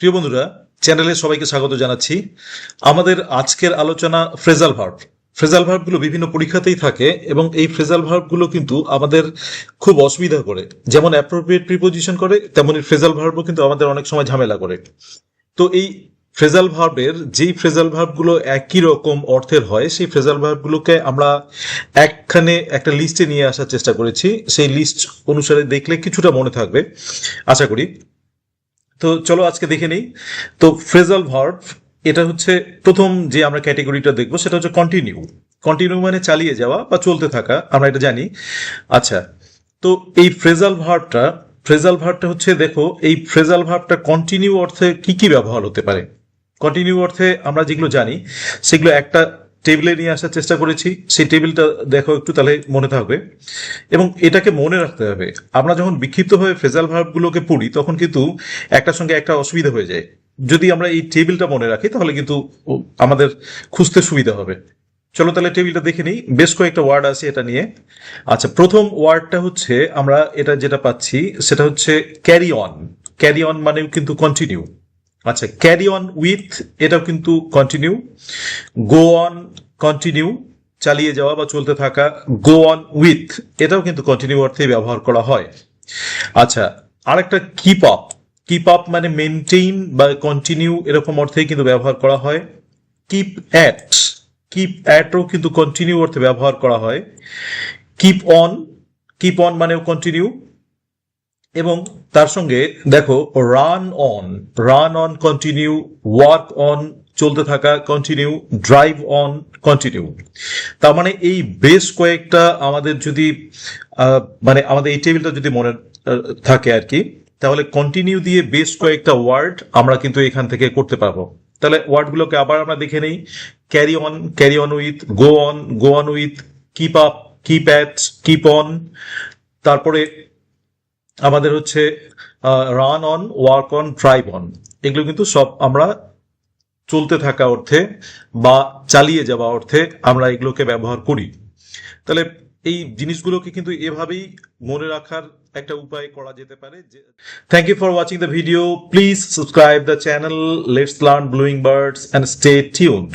প্রিয় বন্ধুরা, চ্যানেলে সবাইকে স্বাগত জানাচ্ছি। আমাদের আজকের আলোচনা ফ্রেজাল ভার্ব। ফ্রেজাল ভার্বগুলো বিভিন্ন পরীক্ষাতেই থাকে এবং এই ফ্রেজাল ভার্বগুলো কিন্তু আমাদের খুব অসুবিধা করে। যেমন অ্যাপ্রোপ্রিয়েট প্রিপোজিশন করে, তেমনি ফ্রেজাল ভার্বও কিন্তু আমাদের অনেক সময় ঝামেলা করে। তো এই ফ্রেজাল ভার্বের যেই ফ্রেজাল ভার্বগুলো একই রকম অর্থের হয়, সেই ফ্রেজাল ভার্বগুলোকে আমরা একখানে একটা লিস্টে নিয়ে আসার চেষ্টা করেছি। সেই লিস্ট অনুসারে দেখলে কিছুটা মনে থাকবে। আশা করি তো চলো আজকে দেখে নেই। তো ফ্রেজাল ভার্ব এটা হচ্ছে প্রথম যে আমরা ক্যাটেগরিটা দেখব, সেটা হচ্ছে কন্টিনিউ কন্টিনিউ মানে চালিয়ে যাওয়া বা চলতে থাকা, আমরা এটা জানি। আচ্ছা তো এই ফ্রেজাল ভার্বটা ফ্রেজাল ভার্বটা হচ্ছে দেখো, এই ফ্রেজাল ভার্বটা কন্টিনিউ অর্থে কি কি ব্যবহার হতে পারে? কন্টিনিউ অর্থে আমরা যেগুলো জানি, সেগুলো একটা টেবিলে নিয়ে আসার চেষ্টা করেছি। সেই টেবিলটা দেখো একটু তাহলে মনে থাকবে। এবং এটাকে মনে রাখতে হবে, আমরা যখন বিক্ষিপ্তভাবে ফ্রেজাল ভার্বগুলোকে পড়ি, তখন কিন্তু একটার সঙ্গে একটা অসুবিধা হয়ে যায়। যদি আমরা এই টেবিলটা মনে রাখি, তাহলে কিন্তু আমাদের খুঁজতে সুবিধা হবে। চলো তাহলে টেবিলটা দেখে নিই। বেশ কয়েকটা ওয়ার্ড আছে এটা নিয়ে। আচ্ছা প্রথম ওয়ার্ডটা হচ্ছে, আমরা এটা যেটা পাচ্ছি, সেটা হচ্ছে ক্যারি অন ক্যারি অন মানেও কিন্তু কন্টিনিউ আচ্ছা ক্যারি অন উইথ এটাও কিন্তু কন্টিনিউ গো অন কন্টিনিউ চালিয়ে যাওয়া বা চলতে থাকা গো অন উইথ এটাও কিন্তু কন্টিনিউ অর্থে ব্যবহার করা হয়। আচ্ছা আরেকটা কিপ আপ কিপ আপ মানে মেনটেইন বা কন্টিনিউ এরকম অর্থেই কিন্তু ব্যবহার করা হয়। কিপ অ্যাট কিপ অ্যাটও কিন্তু কন্টিনিউ অর্থে ব্যবহার করা হয়। কিপ অন কিপ অন মানেও কন্টিনিউ এবং তার সঙ্গে দেখো run on run on continue work on চলতে থাকা কন্টিনিউ ড্রাইভ অন কন্টিনিউ তার মানে এই বেশ কয়েকটা আমাদের যদি মানে আমাদের এই টেবিলটা যদি মনে থাকে আর কি, তাহলে কন্টিনিউ দিয়ে বেশ কয়েকটা ওয়ার্ড আমরা কিন্তু এখান থেকে করতে পারব। তাহলে ওয়ার্ডগুলোকে আবার আমরা দেখে নেই। Carry on carry on with go on go on with keep up keep at keep on তারপরে আমাদের হচ্ছে run on work on drive on এগুলো কিন্তু সব আমরা চলতে থাকা অর্থে বা চালিয়ে যাওয়া অর্থে আমরা এগুলোকে ব্যবহার করি। তাহলে এই জিনিসগুলোকে কিন্তু এভাবেই মনে রাখার একটা উপায় করা যেতে পারে thank you for watching the video please subscribe the channel let's learn bluing birds and stay tuned